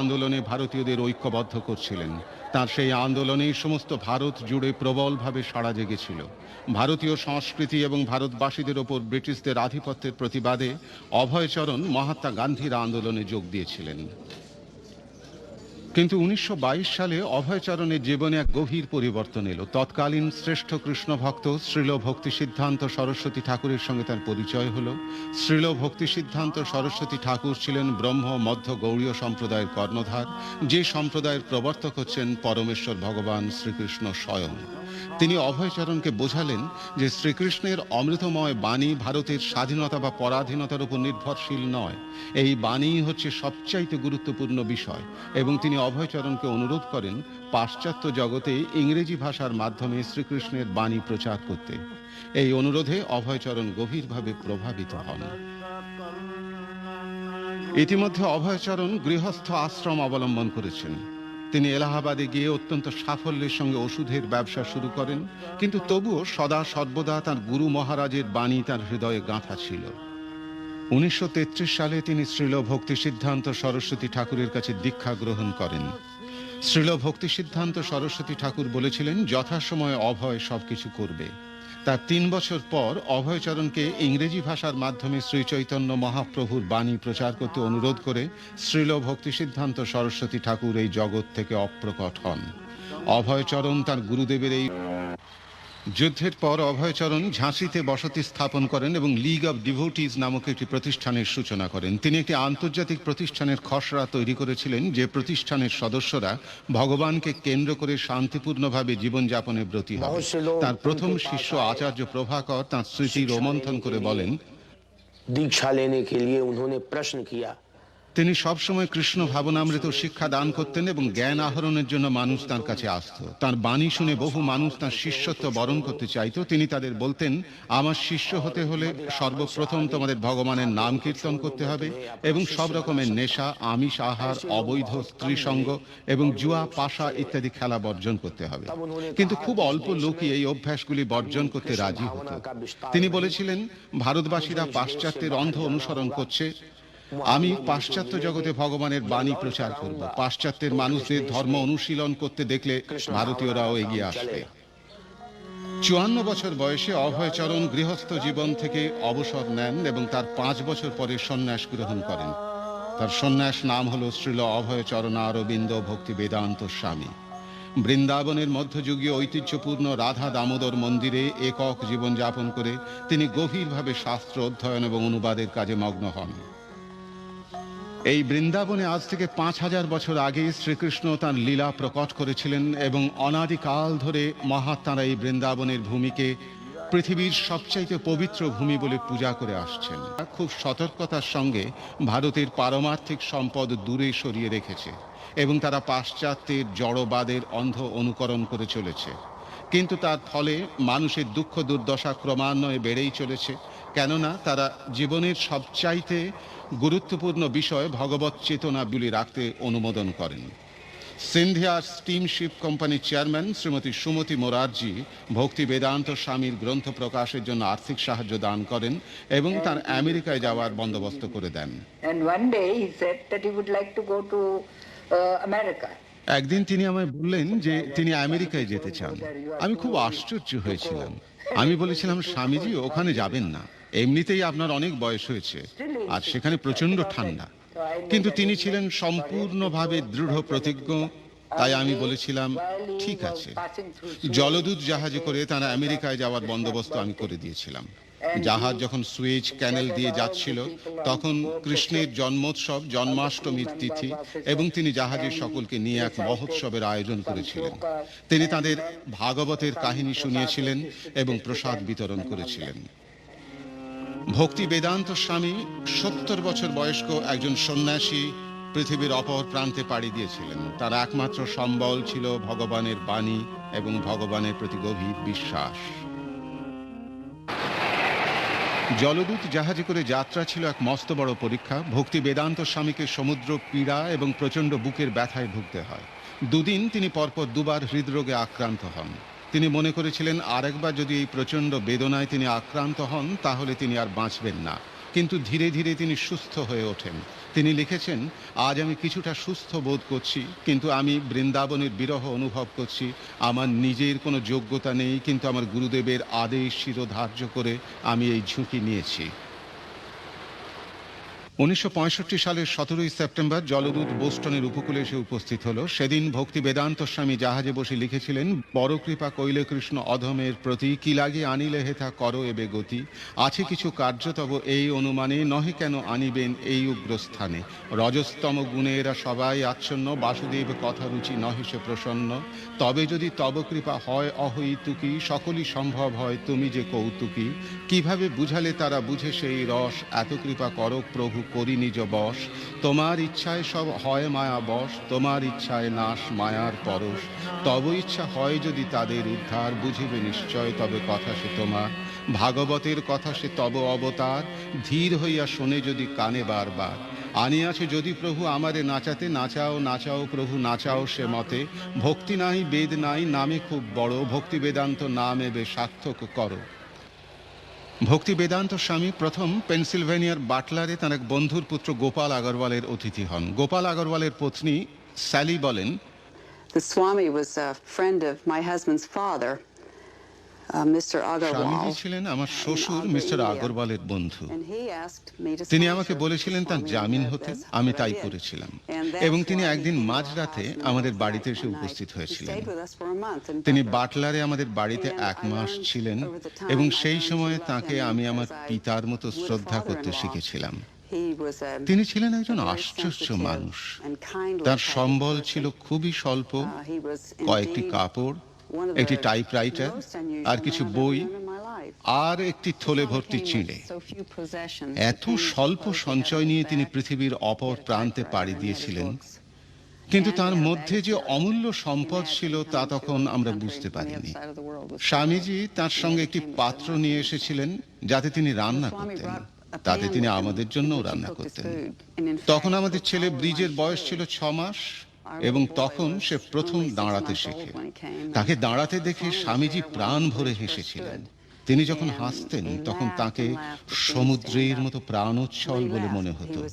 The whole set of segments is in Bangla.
আন্দোলনে ভারতীয়দের ঐক্যবদ্ধ করছিলেন। তার সেই আন্দোলনেই সমস্ত ভারত জুড়ে প্রবলভাবে সাড়া জেগেছিল। ভারতীয় সংস্কৃতি এবং ভারতবাসীদের ওপর ব্রিটিশদের আধিপত্যের প্রতিবাদে অভয়চরণ মহাত্মা গান্ধীর আন্দোলনে যোগ দিয়েছিলেন। কিন্তু উনিশশো বাইশ সালে অভয়চরণের জীবনে এক গভীর পরিবর্তন এলো। তৎকালীন শ্রেষ্ঠ কৃষ্ণ ভক্ত শ্রীল ভক্তি সিদ্ধান্ত সরস্বতী ঠাকুরের সঙ্গে তার পরিচয় হল। শ্রীল ভক্তি সিদ্ধান্ত সরস্বতী ঠাকুর ছিলেন ব্রহ্ম, মধ্য গৌড়ীয় সম্প্রদায়ের কর্ণধার। যে সম্প্রদায়ের প্রবর্তক হচ্ছেন পরমেশ্বর ভগবান শ্রীকৃষ্ণ স্বয়ং। তিনি অভয়চরণকে বোঝালেন যে শ্রীকৃষ্ণের অমৃতময় বাণী ভারতের স্বাধীনতা বা পরাধীনতার উপর নির্ভরশীল নয়। এই বাণী হচ্ছে সবচাইতে গুরুত্বপূর্ণ বিষয় এবং তিনি অভয়চরণকে অনুরোধ করেন পাশ্চাত্য জগতে ইংরেজি ভাষার মাধ্যমে শ্রীকৃষ্ণের বাণী প্রচার করতে। এই অনুরোধে অভয়চরণ গভীরভাবে প্রভাবিত হন। ইতিমধ্যে অভয়চরণ গৃহস্থ আশ্রম অবলম্বন করেছেন। তিনি এলাহাবাদে গিয়ে অত্যন্ত সাফল্যের সঙ্গে ওষুধের ব্যবসা শুরু করেন, কিন্তু তবুও সদা সর্বদা তার গুরু মহারাজের বাণী তার হৃদয়ে গাঁথা ছিল। উনিশশো তেত্রিশ সালে তিনি শ্রীল ভক্তি সিদ্ধান্ত সরস্বতী ঠাকুরের কাছে দীক্ষা গ্রহণ করেন। শ্রীল ভক্তি সিদ্ধান্ত সরস্বতী ঠাকুর বলেছিলেন, যথাসময়ে অভয় সবকিছু করবে। তার তিন বছর পর অভয়চরণকে ইংরেজি ভাষার মাধ্যমে শ্রীচৈতন্য মহাপ্রভুর বাণী প্রচার করতে অনুরোধ করে শ্রীল ভক্তি সিদ্ধান্ত সরস্বতী ঠাকুর এই জগৎ থেকে অপ্রকট হন। অভয়চরণ তার গুরুদেবের এই যুদ্ধের পর অভয়চরণ ঝাঁসিতে বসতি স্থাপন করেন এবং লিগ অব ডিভোটিজ নামক একটি প্রতিষ্ঠানের সূচনা করেন তিনি একটি আন্তর্জাতিক প্রতিষ্ঠানের খসড়া তৈরি করেছিলেন যে প্রতিষ্ঠানের সদস্যরা ভগবানকে কেন্দ্র করে শান্তিপূর্ণভাবে জীবনযাপনে ব্রতী হবে তার প্রথম শিষ্য আচার্য প্রভাকর তাঁর স্মৃতি রোমন্থন করে বলেন दीक्षा लेने के लिए उन्होंने प्रश्न किया তিনি সবসময় কৃষ্ণ ভাবনামৃত শিক্ষা দান করতেন এবং জ্ঞান আহরণের জন্য মানুষ তার কাছে আসত। তার বাণী শুনে বহু মানুষ তার শিষ্যত্ব বরণ করতে চাইতো। তিনি তাদের বলতেন, আমার শিষ্য হতে হলে সর্বপ্রথম তোমাদের ভগবানের নাম কীর্তন করতে হবে এবং সব রকমের নেশা, আমিষ আহার, অবৈধ স্ত্রী সঙ্গ এবং জুয়া, পাশা ইত্যাদি খেলা বর্জন করতে হবে। কিন্তু খুব অল্প লোকই এই অভ্যাসগুলি বর্জন করতে রাজি হতো। তিনি বলেছিলেন, ভারতবাসীরা পাশ্চাত্যের অন্ধ অনুসরণ করছে আমি পাশ্চাত্য জগতে ভগবানের বাণী প্রচার করব। পাশ্চাত্যের মানুষদের ধর্ম অনুশীলন করতে দেখলে ভারতীয়রাও এগিয়ে আসবে। চুয়ান্ন বছর বয়সে অভয়চরণ গৃহস্থ জীবন থেকে অবসর নেন এবং তার পাঁচ বছর পরে সন্ন্যাস গ্রহণ করেন। তার সন্ন্যাস নাম হল শ্রীল অভয়চরণ অরবিন্দ ভক্তি বেদান্ত স্বামী। বৃন্দাবনের মধ্যযুগীয় ঐতিহ্যপূর্ণ রাধা দামোদর মন্দিরে একক জীবনযাপন করে তিনি গভীরভাবে শাস্ত্র অধ্যয়ন এবং অনুবাদের কাজে মগ্ন হন। এই বৃন্দাবনে আজ থেকে পাঁচ হাজার বছর আগে শ্রীকৃষ্ণ তার লীলা প্রকট করেছিলেন এবং অনাদিকাল ধরে মহাত্মারা এই বৃন্দাবনের ভূমিকে পৃথিবীর সবচাইতে পবিত্র ভূমি বলে পূজা করে আসছেন। খুব সতর্কতার সঙ্গে ভারতের পারমার্থিক সম্পদ দূরে সরিয়ে রেখেছে এবং তারা পাশ্চাত্যের জড়বাদের অন্ধ অনুকরণ করে চলেছে। কিন্তু তার ফলে মানুষের দুঃখ দুর্দশা ক্রমান্বয়ে বেড়েই চলেছে কেননা তারা জীবনের সবচাইতে গুরুত্বপূর্ণ বিষয় ভগবত চেতনাগুলি রাখতে অনুমোদন করেন। সিন্ধিয়া স্টিমশিপ কোম্পানির চেয়ারম্যান শ্রীমতী সুমতি মোরারজি ভক্তি বেদান্ত স্বামীর গ্রন্থ প্রকাশের জন্য আর্থিক সাহায্য দান করেন এবং তার আমেরিকায় যাওয়ার বন্দোবস্ত করে দেন। Uh. একদিন তিনি আমায় বললেন যে তিনি আমেরিকায় যেতে চান। আমি খুব আশ্চর্য হয়েছিলাম। আমি বলেছিলাম স্বামীজি ওখানে যাবেন না। এমনিতেই আপনার অনেক বয়স হয়েছে, আর সেখানে প্রচণ্ড ঠান্ডা। কিন্তু তিনি ছিলেন সম্পূর্ণভাবে দৃঢ় প্রতিজ্ঞ, তাই আমি বলেছিলাম, ঠিক আছে। জলদূত জাহাজে করে তারা আমেরিকায় যাওয়ার বন্দোবস্ত আমি করে দিয়েছিলাম। জাহাজ যখন সুয়েজ ক্যানেল দিয়ে যাচ্ছিল, তখন কৃষ্ণের জন্মোৎসব, জন্মাষ্টমীর তিথি এবং তিনি জাহাজের সকলকে নিয়ে এক মহোৎসবের আয়োজন করেছিলেন। তিনি তাদের ভাগবতের কাহিনী শুনিয়েছিলেন এবং প্রসাদ বিতরণ করেছিলেন। ভক্তি বেদান্ত স্বামী, সত্তর বছর বয়স্ক একজন সন্ন্যাসী পৃথিবীর অপর প্রান্তে পাড়ি দিয়েছিলেন। তার একমাত্র সম্বল ছিল ভগবানের বাণী এবং ভগবানের প্রতি গভীর বিশ্বাস। জলদূত জাহাজে করে যাত্রা ছিল এক মস্ত বড় পরীক্ষা। ভক্তি বেদান্ত স্বামীকে সমুদ্র পীড়া এবং প্রচণ্ড বুকের ব্যথায় ভুগতে হয়। দুদিন তিনি পরপর দুবার হৃদরোগে আক্রান্ত হন। তিনি মনে করেছিলেন, আরেকবার যদি এই প্রচণ্ড বেদনায় তিনি আক্রান্ত হন, তাহলে তিনি আর বাঁচবেন না। কিন্তু ধীরে ধীরে তিনি সুস্থ হয়ে ওঠেন। তিনি লিখেছেন, আজ আমি কিছুটা সুস্থ বোধ করছি, কিন্তু আমি বৃন্দাবনের বিরহ অনুভব করছি। আমার নিজের কোনো যোগ্যতা নেই, কিন্তু আমার গুরুদেবের আদেশ শিরোধার্য করে আমি এই ঝুঁকি নিয়েছি। উনিশশো পঁয়ষট্টি সালের সতেরোই সেপ্টেম্বর জলদূত বোস্টনের উপকূলে এসে উপস্থিত হল। সেদিন ভক্তি বেদান্ত স্বামী জাহাজে বসে লিখেছিলেন, বড় কৃপা কৈলে কৃষ্ণ অধমের প্রতি, কি লাগে আনিলে হেথা কর এবে গতি। আছে কিছু কার্য তব এই অনুমানে, নহে কেন আনিবেন এই উগ্রস্থানে। রজস্তম গুণে এরা সবাই আচ্ছন্ন, বাসুদেব কথা রুচি নহে সে প্রসন্ন। তবে যদি তব কৃপা হয় অহৈতুকী, সকলই সম্ভব হয় তুমি যে কৌতুকী। কীভাবে বুঝালে তারা বুঝে সেই রস, এত কৃপা করো প্রভু করি নিজ বশ। তোমার ইচ্ছায় সব হয় মায়া বশ, তোমার ইচ্ছায় নাশ মায়ার পরশ। তব ইচ্ছা হয় যদি তাদের উদ্ধার, বুঝিবে নিশ্চয় তবে কথা সে তোমার। ভাগবতের কথা সে তব অবতার, ধীর হইয়া শোনে যদি কানে বারবার। আনিয়াছে যদি প্রভু আমারে নাচাতে, নাচাও নাচাও প্রভু, নাচাও সে মতে। ভক্তি নাই, বেদ নাই, নামে খুব বড়। ভক্তি বেদান্ত নাম এবে সার্থক করো। ভক্তি বেদান্ত স্বামী প্রথম পেনসিলভেনিয়ার বাটলারে তার এক বন্ধুর পুত্র গোপাল আগরওয়ালের অতিথি হন গোপাল আগরওয়ালের পত্নী স্যালি বলেন The Swami was a friend of my husband's father, uh, Mr. Swamiji. ছিলেন আমার শ্বশুর মিস্টার. আগরওয়ালের বন্ধু তিনি আমাকে বলেছিলেন তার জামিন হতে আমি তাই. করেছিলাম এবং তিনি একদিন মাঝরাতে আমাদের বাড়িতে এসে. উপস্থিত হয়েছিলেন তিনি. বাটলারে আমাদের বাড়িতে এক মাস ছিলেন এবং সেই সময়ে তাকে আমি আমার পিতার মতো শ্রদ্ধা করতে. শিখেছিলাম তিনি ছিলেন একজন আশ্চর্য মানুষ তার সম্বল. ছিল খুবই স্বল্প Uh, কয়েকটি কাপড় একটি টাইপরাইটার আর কিছু বই. আর একটি থলে ভর্তি চিঁড়ে এত স্বল্প সঞ্চয় নিয়ে তিনি পৃথিবীর অপর প্রান্তে পাড়ি দিয়েছিলেন। কিন্তু তার মধ্যে যে অমূল্য সম্পদ ছিল তা তখন আমরা বুঝতে পারিনি। স্বামীজি তার সঙ্গে একটি পাত্র নিয়ে এসেছিলেন যাতে তিনি রান্না করতেন তাতে তিনি আমাদের জন্যও রান্না করতেন। তখন আমাদের ছেলে ব্রিজের বয়স ছিল ছ মাস এবং তখন সে প্রথম দাঁড়াতে শেখে। তাকে দাঁড়াতে দেখে স্বামীজি প্রাণ ভরে হেসেছিলেন। তিনি যখন হাসতেন, তখন তাকে সমুদ্রের মতো প্রাণোচ্ছল বলে মনে হতো।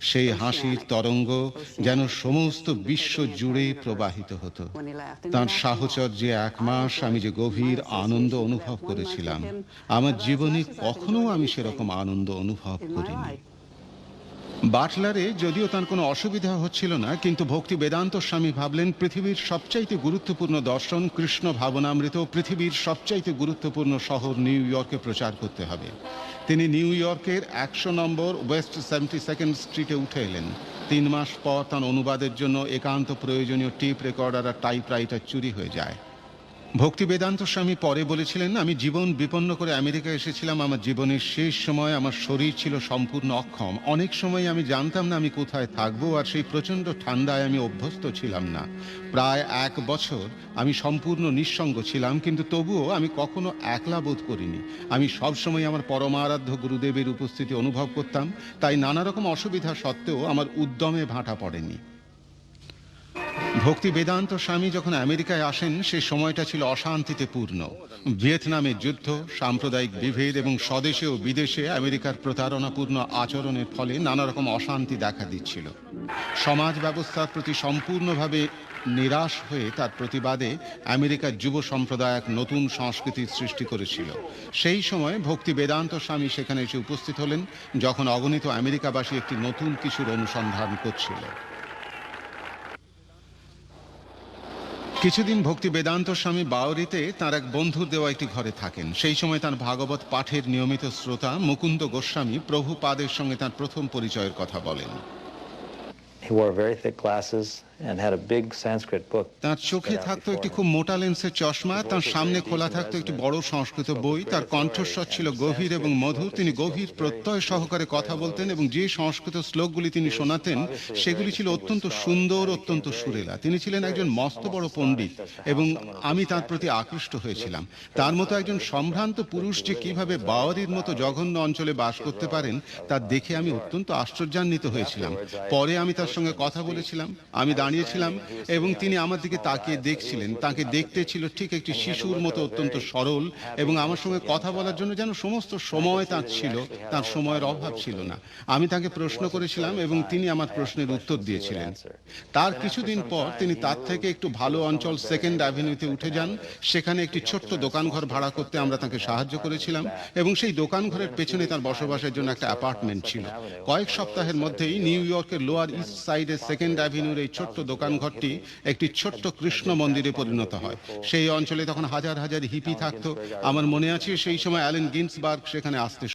সেই হাসির তরঙ্গ যেন সমস্ত বিশ্ব জুড়ে প্রবাহিত হতো। তার সাহচর্যে এক মাস আমি যে গভীর আনন্দ অনুভব করেছিলাম, আমার জীবনে কখনো আমি সেরকম আনন্দ অনুভব করিনি। বাটলারে যদিও তার কোনো অসুবিধা হচ্ছিল না, কিন্তু ভক্তি বেদান্ত স্বামী ভাবলেন পৃথিবীর সবচাইতে গুরুত্বপূর্ণ দর্শন কৃষ্ণ ভাবনামৃত পৃথিবীর সবচাইতে গুরুত্বপূর্ণ শহর নিউ ইয়র্কে প্রচার করতে হবে। তিনি নিউ ইয়র্কের একশো নম্বর ওয়েস্ট সেভেন্টি সেকেন্ড স্ট্রিটে উঠে এলেন। তিন মাস পর তার অনুবাদের জন্য একান্ত প্রয়োজনীয় টিপ রেকর্ডার আর টাইপরাইটার চুরি হয়ে যায়। ভক্তি বেদান্ত স্বামী পরে বলেছিলেন, আমি জীবন বিপন্ন করে আমেরিকা এসেছিলাম, আমার জীবনের শেষ সময় আমার শরীর ছিল সম্পূর্ণ অক্ষম। অনেক সময় আমি জানতাম না আমি কোথায় থাকব আর সেই প্রচণ্ড ঠান্ডায় আমি অভ্যস্ত ছিলাম না। প্রায় এক বছর আমি সম্পূর্ণ নিঃসঙ্গ ছিলাম, কিন্তু তবুও আমি কখনো একলা বোধ করিনি। আমি সবসময় আমার পরমারাধ্য গুরুদেবের উপস্থিতি অনুভব করতাম, তাই নানা রকম অসুবিধা সত্ত্বেও আমার উদ্যমে ভাঁটা পড়েনি। ভক্তি বেদান্ত স্বামী যখন আমেরিকায় আসেন সেই সময়টা ছিল অশান্তিতে পূর্ণ। ভিয়েতনামের যুদ্ধ, সাম্প্রদায়িক বিভেদ এবং স্বদেশে ও বিদেশে আমেরিকার প্রতারণাপূর্ণ আচরণের ফলে নানা রকম অশান্তি দেখা দিচ্ছিল। সমাজ ব্যবস্থার প্রতি সম্পূর্ণভাবে নিরাশ হয়ে তার প্রতিবাদে আমেরিকার যুব সম্প্রদায় এক নতুন সংস্কৃতির সৃষ্টি করেছিল। সেই সময় ভক্তি বেদান্ত স্বামী সেখানে এসে উপস্থিত হলেন, যখন অগণিত আমেরিকাবাসী একটি নতুন কিছুর অনুসন্ধান করছিল। কিছুদিন ভক্তি বেদান্ত স্বামী বাউরিতে তার এক বন্ধুর দেওয়া একটি ঘরে থাকেন। সেই সময় তার ভাগবত পাঠের নিয়মিত শ্রোতা মুকুন্দ গোস্বামী প্রভু পাদের সঙ্গে তার প্রথম পরিচয়ের কথা বলেন। And had a big Sanskrit book. তার চোখে থাকতো একটি খুব মোটা লেন্সের চশমা তার সামনে খোলা থাকতো একটি বড় সংস্কৃত বই তার কণ্ঠস্বর ছিল গভীর এবং মধুর তিনি গভীর প্রত্যয় সহকারে কথা বলতেন এবং যে সংস্কৃত শ্লোকগুলি তিনি শোনাতেন সেগুলি ছিল অত্যন্ত সুন্দর অত্যন্ত সুরেলা। তিনি ছিলেন একজন মস্ত বড় পণ্ডিত এবং আমি তার প্রতি আকৃষ্ট হয়েছিলাম। তার মতো একজন সম্ভ্রান্ত পুরুষ যে কীভাবে বাওয়ারির মতো জঘন্য অঞ্চলে বাস করতে পারেন তা দেখে আমি অত্যন্ত আশ্চর্যান্বিত হয়েছিলাম। পরে আমি তার সঙ্গে কথা বলেছিলাম আমি দাঁড়িয়ে দাঁড়িয়েছিলাম এবং তিনি আমার দিকে তাকিয়ে দেখছিলেন। তাকে দেখতে ছিল ঠিক একটি শিশুর মতো অত্যন্ত সরল এবং আমার সঙ্গে কথা বলার জন্য যেন সমস্ত সময় তাঁর ছিল, তার সময়ের অভাব ছিল না। আমি তাকে প্রশ্ন করেছিলাম এবং তিনি আমার প্রশ্নের উত্তর দিয়েছিলেন। তার কিছুদিন পর তিনি তার থেকে একটু ভালো অঞ্চল সেকেন্ড অ্যাভিনিউতে উঠে যান। সেখানে একটি ছোট্ট দোকানঘর ভাড়া করতে আমরা তাকে সাহায্য করেছিলাম এবং সেই দোকানঘরের পেছনে তার বসবাসের জন্য একটা অ্যাপার্টমেন্ট ছিল। কয়েক সপ্তাহের মধ্যেই নিউ ইয়র্কের লোয়ার ইস্ট সাইডের সেকেন্ড অ্যাভিনিউর এই ছোট্ট দোকানঘরটি একটি ছোট্ট কৃষ্ণ মন্দিরে পরিণত হয়। সেই অঞ্চলে তখন হাজার হাজার হিপি থাকতো। আমার মনে আছে সেই সময় অ্যালেন গিন্সবার্গ সেখানে আসতে